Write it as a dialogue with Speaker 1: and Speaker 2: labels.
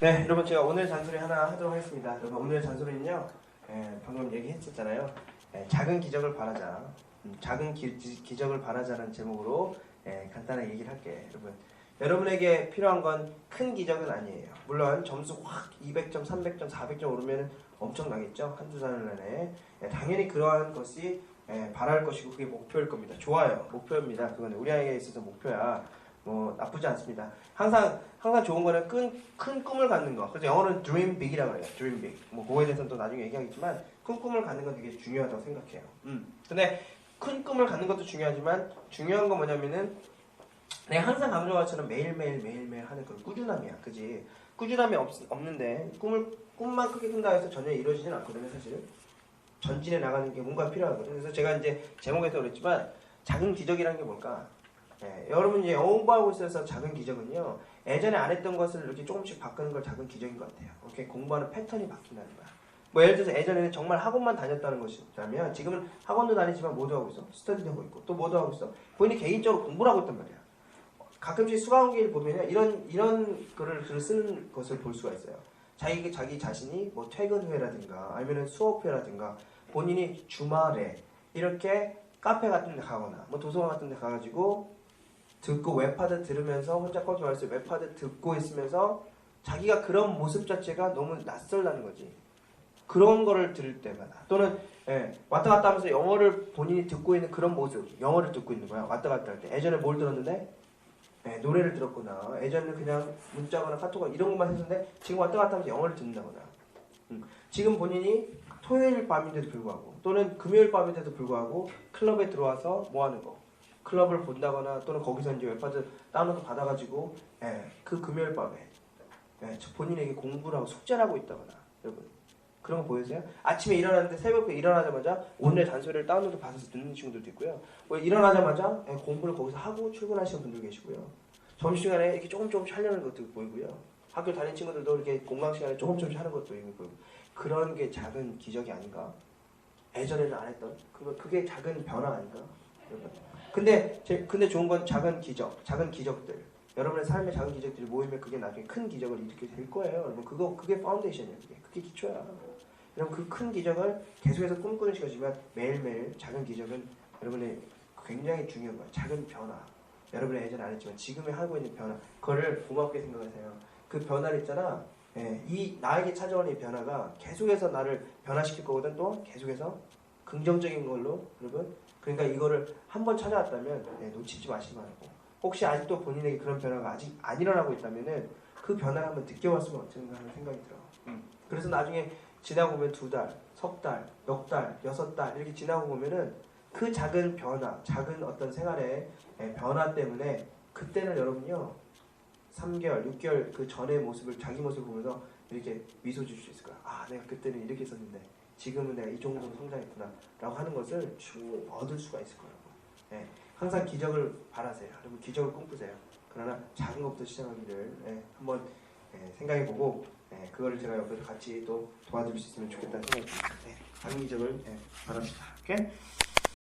Speaker 1: 네, 여러분 제가 오늘 잔소리 하나 하도록 하겠습니다. 여러분 오늘 잔소리는요, 예, 방금 얘기했었잖아요. 예, 작은 기적을 바라자, 음, 작은 기, 적을 바라자는 제목으로 예, 간단하게 얘기를 할게, 여러분. 여러분에게 필요한 건 큰 기적은 아니에요. 물론 점수 확 200점, 300점, 400점 오르면 엄청나겠죠. 한두 달 안에 예, 당연히 그러한 것이 예, 바랄 것이고 그게 목표일 겁니다. 좋아요, 목표입니다. 그거는 우리 아이에게 있어서 목표야. 뭐 나쁘지 않습니다. 항상 항상 좋은 거는 큰, 큰 꿈을 갖는 거. 그래서 영어로는 dream big이라고 해요. dream big. 뭐 그거에 대해서는 또 나중에 얘기하겠지만 큰 꿈을 갖는 건 되게 중요하다고 생각해요. 음. 근데 큰 꿈을 갖는 것도 중요하지만 중요한 건 뭐냐면은 내가 항상 강조한 것처럼 매일매일 매일매일 하는 그런 꾸준함이야. 그지? 꾸준함이 없, 없는데 꿈을 꿈만 크게 꾼다 해서 전혀 이루어지진 않거든요, 사실. 전진해 나가는 게 뭔가 필요하거든요. 그래서 제가 이제 제목에서 그랬지만 작은 기적이라는 게 뭘까? 예, 여러분 이제 공부하고 있어서 작은 기적은요. 예전에 안 했던 것을 이렇게 조금씩 바꾸는 걸 작은 기적인 것 같아요. 이렇게 공부하는 패턴이 바뀐다는 거야. 뭐 예를 들어서 예전에는 정말 학원만 다녔다는 것이라면 지금은 학원도 다니지만 뭐도 하고 있어? 스터디도 하고 있고 또 뭐도 하고 있어? 본인이 개인적으로 공부를 하고 있단 말이야. 가끔씩 수강기를 보면 이런 이런 글을 글을 쓰는 것을 볼 수가 있어요. 자기 자기 자신이 뭐 퇴근 후에라든가 아니면 수업 후에라든가 본인이 주말에 이렇게 카페 같은 데 가거나 뭐 도서관 같은 데 가가지고 듣고 웹하드 들으면서 혼자 거기 와서 웹하드 듣고 있으면서 자기가 그런 모습 자체가 너무 낯설다는 거지. 그런 거를 들을 때마다 또는 예, 왔다 갔다 하면서 영어를 본인이 듣고 있는 그런 모습, 영어를 듣고 있는 거야. 왔다 갔다 할 때. 예전에 뭘 들었는데 예, 노래를 들었거나 예전에는 그냥 문자거나 카톡 이런 것만 했는데 지금 왔다 갔다 하면서 영어를 듣는다거나 음, 지금 본인이 토요일 밤인데도 불구하고 또는 금요일 밤인데도 불구하고 클럽에 들어와서 뭐 하는 거 클럽을 본다거나 또는 거기서 이제 웹하드 다운로드 받아가지고 예, 그 금요일 밤에 예, 저 본인에게 공부를 하고 숙제를 하고 있다거나 여러분. 그런 거 보이세요? 아침에 일어났는데 새벽에 일어나자마자 오늘 잔소리를 다운로드 받아서 듣는 친구들도 있고요. 뭐 일어나자마자 예, 공부를 거기서 하고 출근하시는 분들 계시고요. 점심시간에 이렇게 조금 조금씩 하려는 것도 보이고요. 학교 다니는 친구들도 이렇게 공강 시간에 조금 조금씩 하는 것도 있고 그런 게 작은 기적이 아닌가? 예전에는 안 했던? 그게 작은 변화 아닌가? 여러분 근데 제, 근데 좋은 건 작은 기적, 작은 기적들. 여러분의 삶의 작은 기적들이 모이면 그게 나중에 큰 기적을 일으키게 될 거예요. 여러분 그거 그게 파운데이션이에요. 그게 그게 기초야. 여러분 그 큰 기적을 계속해서 꿈꾸는 것이지만 매일매일 작은 기적은 여러분의 굉장히 중요한 거예요. 작은 변화. 여러분이 예전에 안 했지만 지금에 하고 있는 변화. 그거를 고맙게 생각하세요. 그 변화를 있잖아. 예, 이 나에게 찾아오는 이 변화가 계속해서 나를 변화시킬 거거든. 또 계속해서 긍정적인 걸로 여러분 그러니까 이거를 한번 찾아왔다면 네, 놓치지 마시기 바라고 혹시 아직도 본인에게 그런 변화가 아직 안 일어나고 있다면은 그 변화를 한번 느껴봤으면 어쩌는가 하는 생각이 들어. 그래서 나중에 지나고 보면 두 달, 석 달, 넉 달, 여섯 달 이렇게 지나고 보면은 그 작은 변화, 작은 어떤 생활의 예, 변화 때문에 그때는 여러분요 3개월, 6개월 그 전의 모습을 자기 모습을 보면서 이렇게 미소 줄 수 있을 거야. 아, 내가 그때는 이렇게 썼는데 지금은 내가 이 정도로 성장했구나 라고 하는 것을 쭉 얻을 수가 있을 거라고. 예, 항상 기적을 바라세요. 여러분 기적을 꿈꾸세요. 그러나 작은 것부터 시작하기를 예, 한번 예, 생각해보고 예, 그거를 제가 옆에서 같이 또 도와드릴 수 있으면 좋겠다는 생각이 듭니다. 예, 작은 기적을 예, 바랍시다. 오케이?